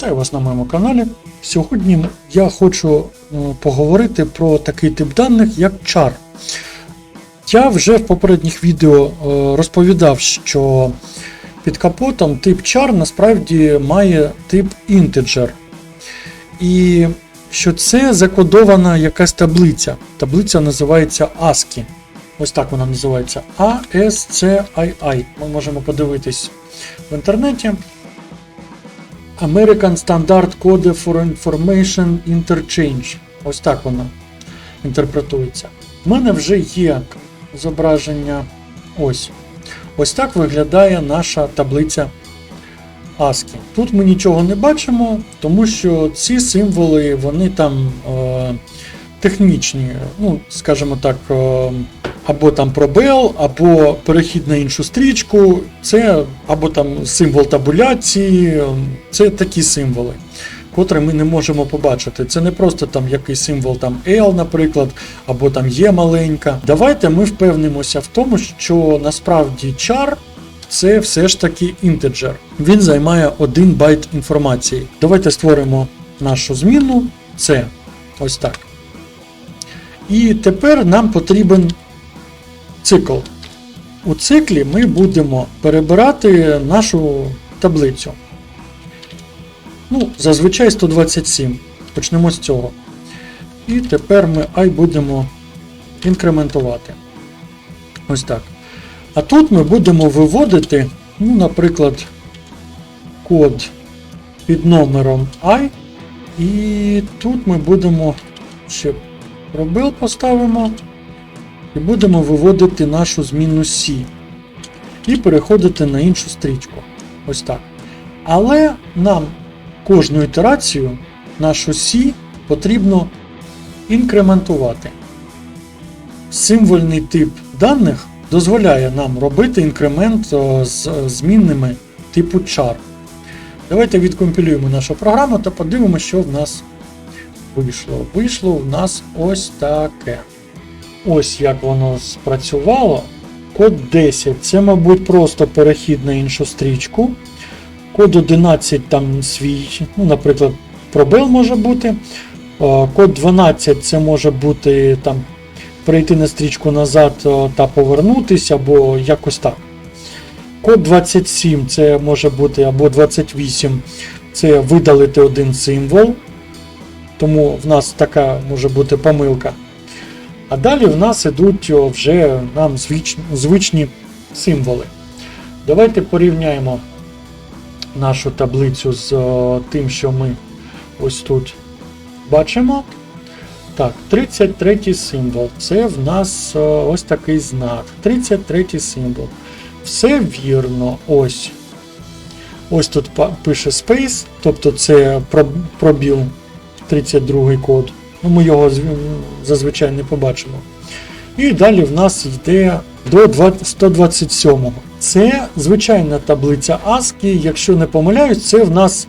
Вітаю вас на моєму каналі. Сьогодні я хочу е, поговорити про такий тип даних, як char. Я вже в попередніх відео е, розповідав, що під капотом тип char насправді має тип integer. І що це закодована якась таблиця. Таблиця називається ASCII. Ось так вона називається ASCII. Ми можемо подивитись в інтернеті. American Standard Code for Information Interchange. Ось так вона інтерпретується. У мене вже є зображення. Ось. Ось так виглядає наша таблиця ASCII. Тут ми нічого не бачимо, тому що ці символи вони там е, технічні, ну, скажімо так, е, або там пробел, або перехід на іншу стрічку, це або там символ табуляції, це такі символи, котрі ми не можемо побачити. Це не просто там якийсь символ там L, наприклад, або там є маленька. Давайте ми впевнимося в тому, що насправді char це все ж таки інтеджер. Він займає 1 байт інформації. Давайте створимо нашу зміну. Це ось так. І тепер нам потрібен цикл. У циклі ми будемо перебирати нашу таблицю. Ну, зазвичай 127. Почнемо з цього. І тепер ми ай будемо інкрементувати. Ось так. А тут ми будемо виводити, ну, наприклад, код під номером I. І тут ми будемо ще пробел поставимо. І будемо виводити нашу зміну C. І переходити на іншу стрічку. Ось так. Але нам кожну ітерацію нашу C потрібно інкрементувати. Символьний тип даних дозволяє нам робити інкремент з змінними типу char. Давайте відкомпілюємо нашу програму та подивимося, що в нас вийшло. Вийшло в нас ось таке. Ось як воно спрацювало. Код 10 це, мабуть, просто перехід на іншу стрічку. Код 11 там свій, ну, наприклад, пробел може бути. Код 12 це може бути там перейти на стрічку назад та повернутися, або якось так. Код 27 це може бути або 28 це видалити один символ. Тому в нас така може бути помилка. А далі в нас ідуть вже нам звичні, символи. Давайте порівняємо нашу таблицю з тим, що ми ось тут бачимо. Так, 33 символ. Це в нас ось такий знак. 33 символ. Все вірно. Ось. Ось тут пише Space, тобто це пробіл 32 код. Ну, ми його зазвичай не побачимо. І далі в нас йде до 20 127. Це звичайна таблиця ASCII, якщо не помиляюсь, це в нас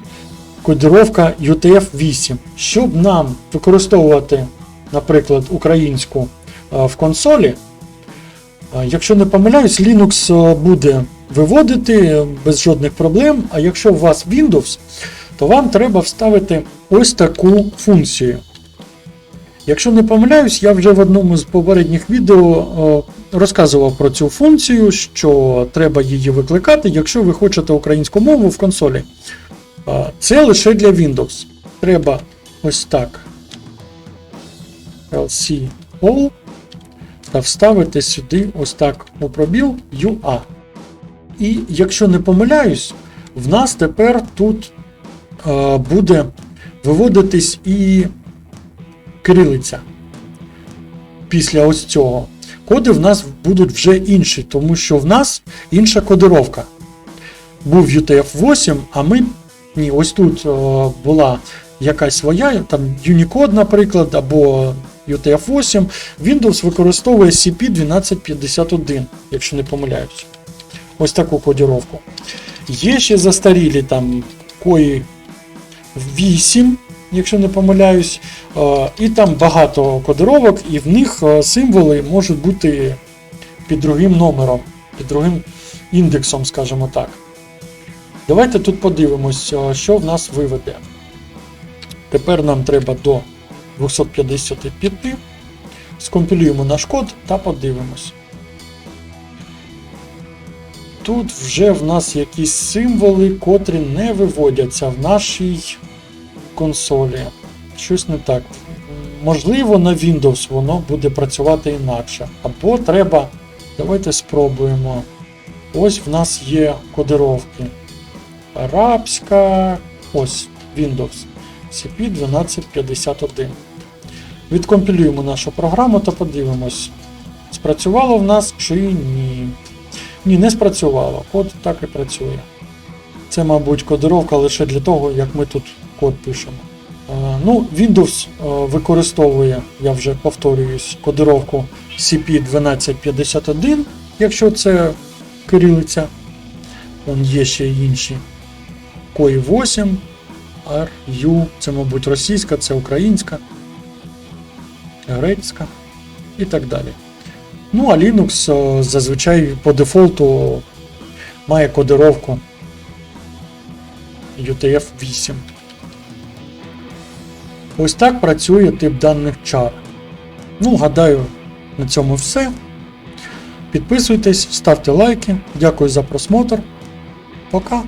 кодировка UTF-8. Щоб нам використовувати, наприклад, українську е, в консолі, е, якщо не помиляюсь, Linux е, буде виводити без жодних проблем, а якщо у вас Windows, то вам треба вставити ось таку функцію. Якщо не помиляюсь, я вже в одному з попередніх відео е, розказував про цю функцію, що треба її викликати, якщо ви хочете українську мову в консолі. Е, Це лише для Windows. Треба ось так. LC All та вставити сюди ось так у пробіл UA. І якщо не помиляюсь, в нас тепер тут е, буде виводитись і кирилиця. Після ось цього. Коди в нас будуть вже інші, тому що в нас інша кодировка. Був UTF-8, а ми. Ні, ось тут о, була якась своя, там Unicode, наприклад, або UTF-8. Windows використовує CP1251, якщо не помиляюсь. Ось таку кодировку. Є ще застарілі там кої 8, якщо не помиляюсь, Е, і там багато кодировок, і в них е, символи можуть бути під другим номером, під другим індексом, скажімо так. Давайте тут подивимось, що в нас виведе. Тепер нам треба до 255. Скомпілюємо наш код та подивимось. Тут вже в нас якісь символи, котрі не виводяться в нашій консолі. Щось не так. Можливо, на Windows воно буде працювати інакше. Або треба. Давайте спробуємо. Ось в нас є кодировки. Арабська. Ось Windows. CP1251. Відкомпілюємо нашу програму та подивимось, спрацювало в нас чи ні. Ні, не спрацювало. Код так і працює. Це, мабуть, кодировка лише для того, як ми тут код пишемо. Е, Ну, Windows е, використовує, я вже повторююсь, кодировку CP1251, якщо це кирилиця. Вон є ще інші. COI 8, RU, це, мабуть, російська, це українська, грецька і так далі. Ну, а Linux е, зазвичай по дефолту має кодировку UTF-8. Ось так працює тип даних чар. Ну, гадаю, на цьому все. Підписуйтесь, ставте лайки. Дякую за просмотр. Пока!